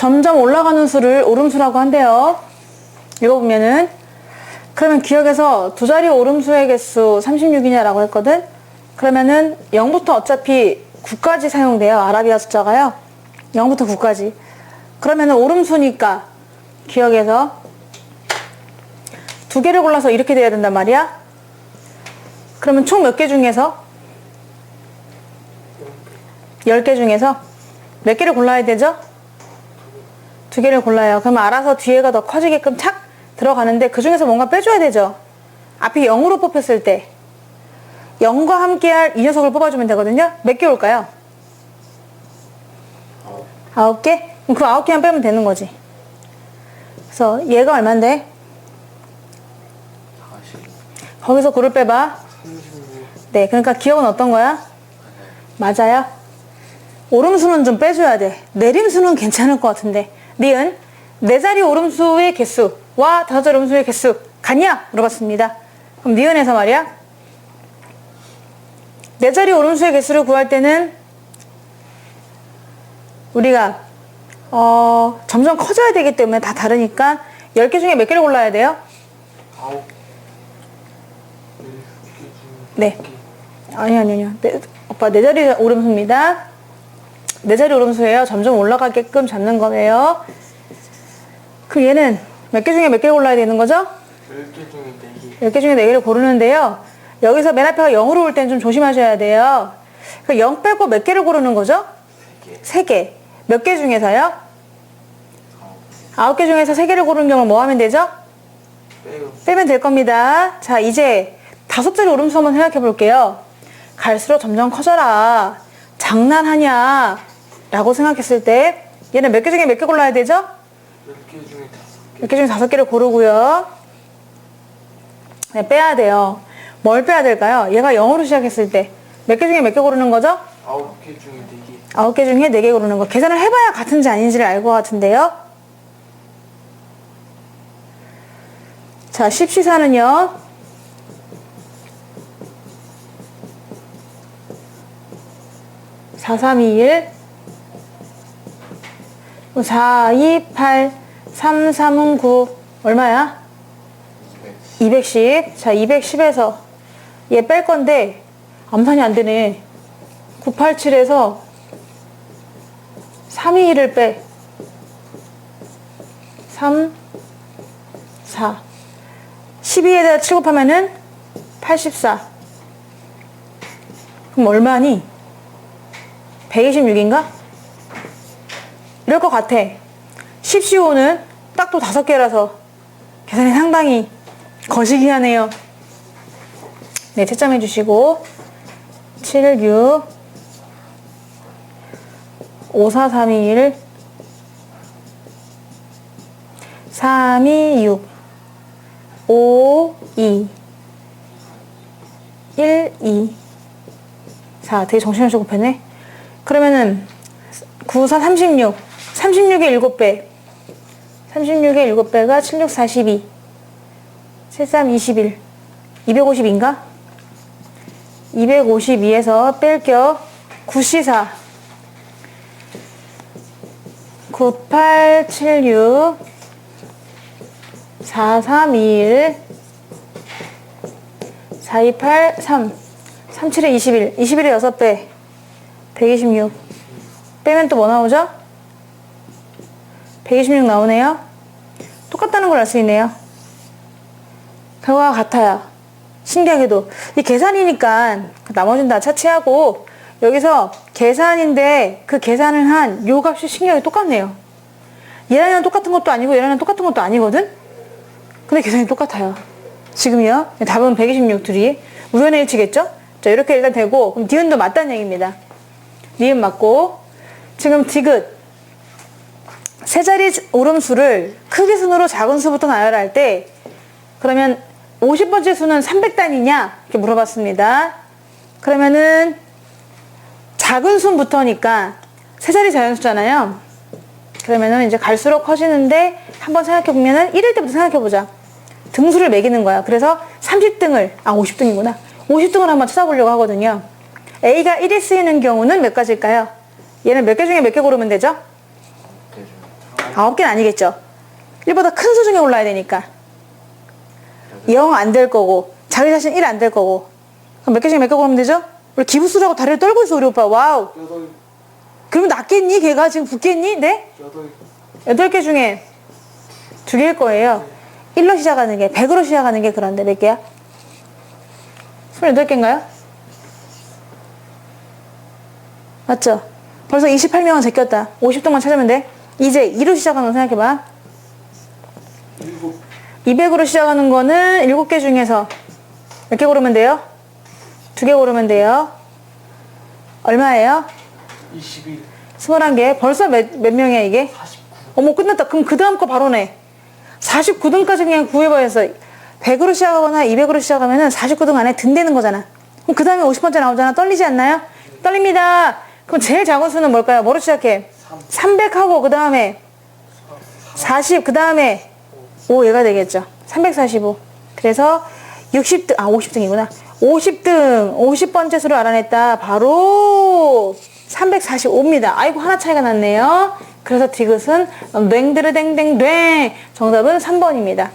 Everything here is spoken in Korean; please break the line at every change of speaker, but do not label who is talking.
점점 올라가는 수를 오름수라고 한대요. 읽어보면은 그러면 기억에서 두 자리 오름수의 개수 36이냐라고 했거든. 그러면은 0부터 어차피 9까지 사용돼요. 아라비아 숫자가요. 0부터 9까지. 그러면은 오름수니까 기억에서 두 개를 골라서 이렇게 돼야 된단 말이야. 그러면 총 몇 개 중에서 10개 중에서 몇 개를 골라야 되죠? 두 개를 골라요. 그러면 알아서 뒤에가 더 커지게끔 착 들어가는데 그 중에서 뭔가 빼줘야 되죠. 앞이 0으로 뽑혔을 때 0과 함께할 이 녀석을 뽑아주면 되거든요. 몇 개 올까요? 아홉 개? 그럼 그 아홉 개만 빼면 되는 거지. 그래서 얘가 얼만데?
40
거기서 9를 빼봐.
36
네, 그러니까 기억은 어떤 거야? 맞아요. 오름수는 좀 빼줘야 돼. 내림수는 괜찮을 것 같은데. 니은 네 자리 오름수의 개수와 다섯 자리 오름수의 개수 같냐? 물어봤습니다. 그럼 니은에서 말이야. 네 자리 오름수의 개수를 구할 때는 우리가 어, 점점 커져야 되기 때문에 다 다르니까 10개 중에 몇 개를 골라야 돼요? 네. 아니, 아니, 아니요. 네, 오빠, 네 자리 오름수입니다. 네 자리 오름수예요. 점점 올라가게끔 잡는 거예요. 그 얘는 몇 개 중에 몇 개를 골라야 되는 거죠?
10개 중에 4개
10개 중에 4개를 고르는데요. 여기서 맨 앞에가 0으로 올 때는 좀 조심하셔야 돼요. 그 0 빼고 몇 개를 고르는 거죠?
3개
3개. 몇 개 중에서요?
아홉
9개 중에서 3개를 고르는 경우 뭐 하면 되죠?
빼요
빼면 될 겁니다. 자, 이제 다섯 자리 오름수 한번 생각해 볼게요. 갈수록 점점 커져라. 장난하냐? 라고 생각했을 때 얘는 몇 개 중에 몇 개 골라야 되죠?
10개 중에 5개
몇 개 중에 다섯 개를 고르고요. 네, 빼야 돼요. 뭘 빼야 될까요? 얘가 0으로 시작했을 때 몇 개 중에 몇 개 고르는 거죠?
9개 중에 4개
아홉 개 중에 네 개 고르는 거. 계산을 해봐야 같은지 아닌지를 알 것 같은데요. 자, 십시사는요. 사삼이일 사이팔 삼삼은 구 얼마야? 210. 자, 210에서 얘 뺄 건데 암산이 안 되네. 987에서 321을 빼. 3, 4. 12에다 7 곱하면은 84. 그럼 얼마니? 126인가? 이럴 것 같아. 10시호는 딱또 다섯 개라서 계산이 상당히 거시기 하네요. 네, 채점해 주시고. 7, 6, 5, 4, 3, 2, 1, 3, 2, 6, 5, 2, 1, 2, 4. 되게 정신없이 곱했네. 그러면은 9, 4, 36. 36의 7배. 36의 7배가 7, 6, 42. 7, 3, 21. 250인가? 252에서 뺄겨 9시사 9876 4321 4283 37에 21 21에 6배 126 빼면 또 뭐 나오죠? 126 나오네요 똑같다는 걸 알 수 있네요 결과가 같아요 신기하게도 이 계산이니까 나머지는 다 차치하고 여기서 계산인데 그 계산을 한 요 값이 신기하게 똑같네요. 얘랑이랑 똑같은 것도 아니고 얘랑이랑 똑같은 것도 아니거든? 근데 계산이 똑같아요. 지금요. 답은 126 둘이 우연의 일치겠죠? 자 이렇게 일단 되고 그럼 디귿도 맞다는 얘기입니다. 니은 맞고 지금 디귿 세 자리 오름수를 크기 순으로 작은 수부터 나열할 때 그러면 50번째 수는 300단이냐? 이렇게 물어봤습니다. 그러면은 작은 수부터니까 세 자리 자연수잖아요. 그러면은 이제 갈수록 커지는데 한번 생각해 보면은 1일 때부터 생각해 보자. 등수를 매기는 거야. 그래서 30등을, 아, 50등이구나. 50등을 한번 찾아보려고 하거든요. A가 1이 쓰이는 경우는 몇 가지일까요? 얘는 몇 개 중에 몇 개 고르면 되죠?
9개
아홉 개는 아니겠죠. 1보다 큰 수 중에 올라야 되니까. 0 안 될 거고, 자기 자신 1 안 될 거고. 그럼 몇개 중에 몇개 고르면 되죠? 우리 기부수라고 다리를 떨고 있어, 우리 오빠. 와우.
여덟
그러면 낫겠니? 걔가 지금 붙겠니? 네?
여덟
8개 중에 두 개일 거예요. 1로 시작하는 게, 100으로 시작하는 게 그런데 몇 개야? 28개인가요? 맞죠? 벌써 28명은 제꼈다. 50등만 찾으면 돼. 이제 2로 시작하는 거 생각해봐.
일곱
200으로 시작하는 거는 7개 중에서 몇 개 고르면 돼요? 두개 고르면 돼요. 얼마예요?
이십일
21개. 벌써 몇, 몇 명이야, 이게?
사십구
어머, 끝났다. 그럼 그 다음 거 바로네. 49등까지 그냥 구해봐야겠어. 100으로 시작하거나 200으로 시작하면은 49등 안에 든다는 거잖아. 그럼 그 다음에 50번째 나오잖아. 떨리지 않나요? 떨립니다. 그럼 제일 작은 수는 뭘까요? 뭐로 시작해? 300하고 그 다음에 40, 그 다음에 5 얘가 되겠죠. 345. 그래서 60등, 아, 50등이구나. 50등, 50번째 수를 알아냈다. 바로 345입니다. 아이고, 하나 차이가 났네요. 그래서 디귿은 냉드르댕댕댕. 정답은 3번입니다.